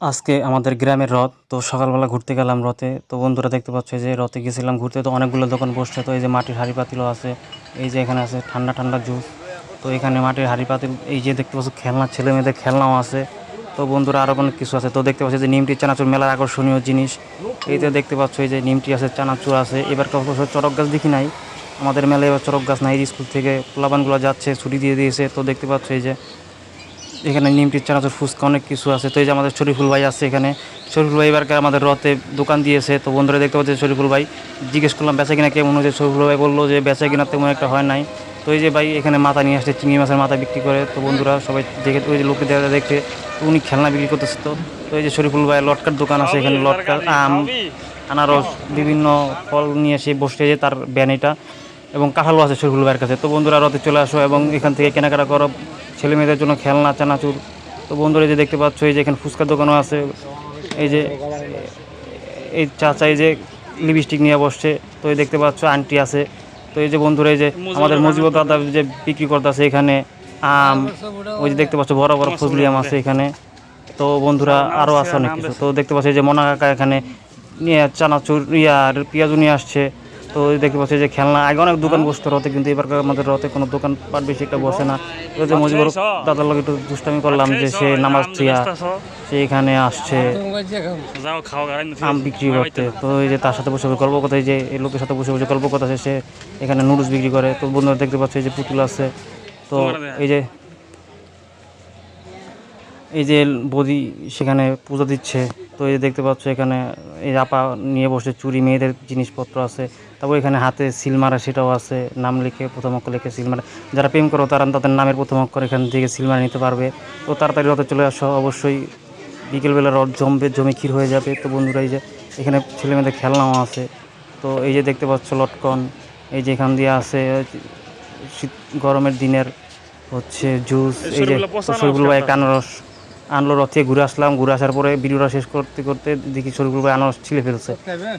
আজকে আমাদের গ্রামের রথ, তো সকালবেলা ঘুরতে গেলাম রথে। তো বন্ধুরা দেখতে পাচ্ছ যে রথে গেছিলাম ঘুরতে, তো অনেকগুলো দোকান বসছে। তো এই যে মাটির হাঁড়ি পাতিলও আছে, এই যে এখানে আছে ঠান্ডা ঠান্ডা জুস। তো এখানে মাটির হাঁড়ি পাতিল, এই যে দেখতে পাচ্ছ খেলনা, ছেলে মেয়েদের খেলনাও আছে। তো বন্ধুরা আরও অনেক কিছু আছে। তো দেখতে পাচ্ছি যে নিমটি চানাচুর মেলার আকর্ষণীয় জিনিস। এইতে দেখতে পাচ্ছ এই যে নিমটি আছে, চানাচুর আছে। এবার অবশ্য চড়ক গাছ দেখি নাই? আমাদের মেলায় এবার চড়ক গাছ নাই। স্কুল থেকে পোলাবানগুলো যাচ্ছে, ছুটি দিয়ে দিয়েছে। তো দেখতে পাচ্ছ এই যে এখানে নিমটির চানাচুর ফুচকা অনেক কিছু আছে। তো এই যে আমাদের শরীফুল ভাই আছে এখানে। শরীফুল ভাই এবারকে আমাদের রথে দোকান দিয়েছে। তো বন্ধুরা দেখতে পাচ্ছে শরীফুল ভাই। জিজ্ঞেস করলাম বেচা কিনা কেমন হয়েছে? শরীফুল ভাই বলল যে বেচা কিনা তেমন একটা হয় নাই। তো এই যে ভাই এখানে মাথা নিয়ে আসছে চিংড়ি মাছের মাথা বিক্রি করে। তো বন্ধুরা সবাই দেখে ওই যে লোকে দেখা দেখে উনি খেলনা বিক্রি করতেছে তো। তো এই যে শরীফুল ভাই লটকার দোকান আছে এখানে লটকার আম আনারস বিভিন্ন ফল নিয়ে এসে বসে যে তার ব্যানিটা এবং কাঁঠালও আছে শরীফুল ভাইয়ের কাছে। তো বন্ধুরা রথে চলে আসো এবং এখান থেকে কেনাকাটা করো। ছেলে মেয়েদের জন্য খেলনা চানাচুর। তো বন্ধুরা এই যে দেখতে পাচ্ছ এই যে এখানে ফুচকার দোকানও আছে। এই যে এই চাচা এই যে লিপস্টিক নিয়ে বসছে। তো এই দেখতে পাচ্ছ আন্টি আছে। তো এই যে বন্ধুরা এই যে আমাদের মজিবর দাদা যে বিক্রি করতেছে এখানে আম ওই যে দেখতে পাচ্ছ বড় বড় ফজলি আম আছে এখানে। তো বন্ধুরা আরও আছে অনেক কিছু। তো দেখতে পাচ্ছি যে মোনা কাকা এখানে নিয়ে চানাচুর ইয়ার পেঁয়াজু নিয়ে আসছে। তো এই দেখতে পাচ্ছি যে খেলনা আগে অনেক দোকান বসতো রথে কিন্তু এবার আমাদের রথে কোনো দোকান পাট বেশি একটা বসে না। তো যে মজিবর দাদার লোক একটু দুষ্টামি করলাম যে সে নামাজ থিয়া সে এখানে আসছে। যাও খাও গাড়ি আম বিক্রি করতে। তো এই যে তার সাথে বসে বসে গল্প কথা যে এই লোকের সাথে বসে বসে গল্প কথা সে এখানে নুডলস বিক্রি করে। তো বন্ধুরা দেখতে পাচ্ছে এই যে পুতুল আছে। তো এই যে এই যে বদি সেখানে পুজো দিচ্ছে তো এই যে দেখতে পাচ্ছ এখানে এই আপা নিয়ে বসে চুরি মেয়েদের জিনিসপত্র আছে তারপর এখানে হাতে সিল মারা সেটাও আছে নাম লিখে প্রথম অক্ষর লিখে সিল মারা। যারা প্রেম করো তারা তাদের নামের প্রথম অক্ষর এখান থেকে সিল মারা নিতে পারবে। তো তাড়াতাড়ি রথে চলে আসো অবশ্যই বিকেলবেলা রথ জমবে জমে ক্ষীর হয়ে যাবে। তো বন্ধুরা এই যে এখানে ছেলে মেয়েদের খেলনাও আছে। তো এই যে দেখতে পাচ্ছ লটকন এই যে এখান দিয়ে আছে শীত গরমের দিনের হচ্ছে জুস এই যে একটা আনারস। আনলো রথে ঘুরে আসলাম। ঘুরে আসার পরে ভিডিওটা শেষ করতে করতে দেখি শরীরগুলো ভাই আনারস ছিলে ফেলছে।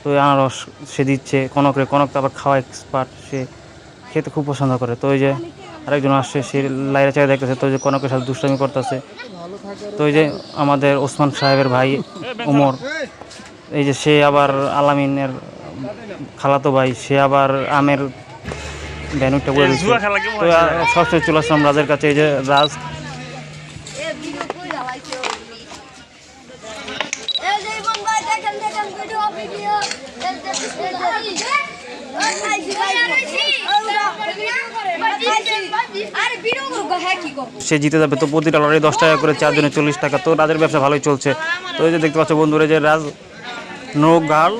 তো আনারস সে দিচ্ছে কনকরে কনক তো আবার খাওয়া এক্সপার্ট সে খেতে খুব পছন্দ করে। তো ওই যে আরেকজন আসছে সে লাইরা চাই দেখতেছে তো ওই যে কনকের সাথে দুষ্টামি করতেছে। তো ওই যে আমাদের ওসমান সাহেবের ভাই ওমর এই। যে সে আবার আলামিনের খালাতো ভাই সে আবার আমের ভ্যানুটা বলে দিচ্ছে তো সবসময় চলে আসলাম রাজের কাছে। এই যে রাজ এ ভিডিও কই লাগাইছে এ যে কোন ভাই দেখেন দেখেন ভিডিও ভিডিও এ যে খাইছি খাইছি আরে ভিডিও করব হ্যাঁ কি করব সে জিতে যাবে তো প্রতিটা লড়াই দশ টাকা করে চারজনে চল্লিশ টাকা। তো রাজের ব্যবসা ভালোই চলছে। তো এই যে দেখতে পাচ্ছ বন্ধুরা যে রাজ নো গার্ল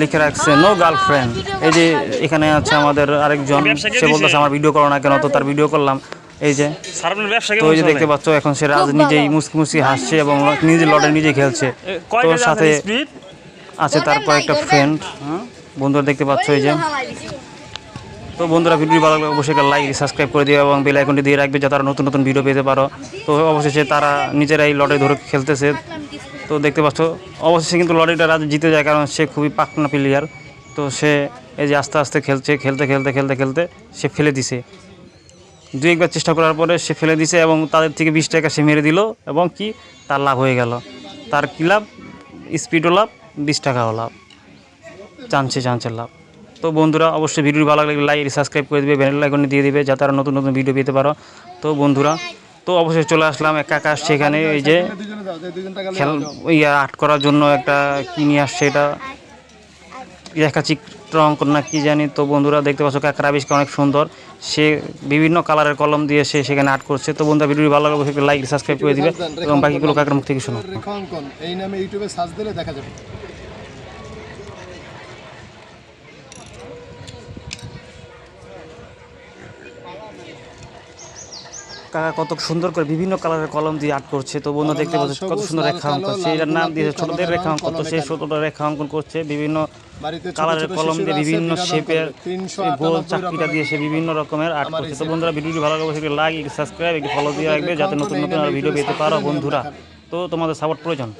লিখে রাখছে নো গার্লফ্রেন্ড এই যে এখানে আছে আমাদের আরেকজন সে বলতেছে আমার ভিডিও করো না কেন? তো তার ভিডিও করলাম। এই যে তো এই যে দেখতে পাচ্ছ এখন সে রাজ নিজেই মুসকি মুসকি হাসছে এবং নিজে লড়াই নিজে খেলছে। তো সাথে আছে তারপর একটা ফ্রেন্ড বন্ধুরা দেখতে পাচ্ছ এই যে। তো বন্ধুরা ভিডিও ভালো লাগলে অবশ্যই লাইক সাবস্ক্রাইব করে দিও এবং বেল আইকনটি দিয়ে রাখবে যাতে তারা নতুন নতুন ভিডিও পেতে পারো। তো অবশেষে তারা নিজেরাই লড়াই ধরে খেলতেছে। তো দেখতে পাচ্ছ অবশেষে কিন্তু লড়াইটা রাজ জিতে যায় কারণ সে খুবই পাকনা প্লেয়ার তো সে এই যে আস্তে আস্তে খেলছে খেলতে খেলতে খেলতে খেলতে সে ফেলে দিছে। দু একবার চেষ্টা করার পরে সে ফেলে দিছে এবং তাদের থেকে বিশ টাকা সে মেরে দিল এবং কি? তার লাভ হয়ে গেল। তার কী লাভ? স্পিডও লাভ। বিশ টাকাও লাভ। চান্সে, চান্সের লাভ। তো বন্ধুরা, অবশ্যই ভিডিও ভালো লাগলে লাইক সাবস্ক্রাইব করে দিবে বেল আইকন দিয়ে দিবে, যাতে আরও নতুন নতুন ভিডিও পেতে পারো। তো বন্ধুরা, তো অবশ্যই চলে আসলাম। একা আসছে এখানে, এই যে খেল ইয়া আর্ট করার জন্য একটা কি নিয়ে আসছে এটা? রেখা চিত্র অঙ্কন না কি জানি। তো বন্ধুরা, দেখতে পাচ্ছ কাকার আবিষ্কার অনেক সুন্দর। সে বিভিন্ন কালারের কলম দিয়ে সে সেখানে আর্ট করছে। তো বন্ধুরা ভিডিও ভালো অবশ্যই লাইক সাবস্ক্রাইব করে দিবে এবং বাকিগুলো কাকার মুখ থেকে শোনো। এই নামে ইউটিউবে সার্চ দিলে দেখা যাবে। কাকা কত সুন্দর করে বিভিন্ন কালারের কলম দিয়ে আর্ট করছে। তো বন্ধু দেখতে পাচ্ছ কত সুন্দর রেখা অঙ্কন করছে। এটার নাম দিয়েছে ছোটদের রেখা অঙ্কন তো সেই ছোটদের রেখা অঙ্কন করছে। বিভিন্ন কালারের কলম দিয়ে বিভিন্ন শেপের দাম করে 398 গোল চাকরিটা দিয়ে সে বিভিন্ন রকমের আর্ট করছে। তো। বন্ধুরা ভিডিওটি ভালো লাগবে সেটি লাইক সাবস্ক্রাইব একটু ফলো দিয়ে রাখবে যাতে নতুন নতুন আর ভিডিও পেতে পারো বন্ধুরা। তো তোমাদের সাপোর্ট প্রয়োজন।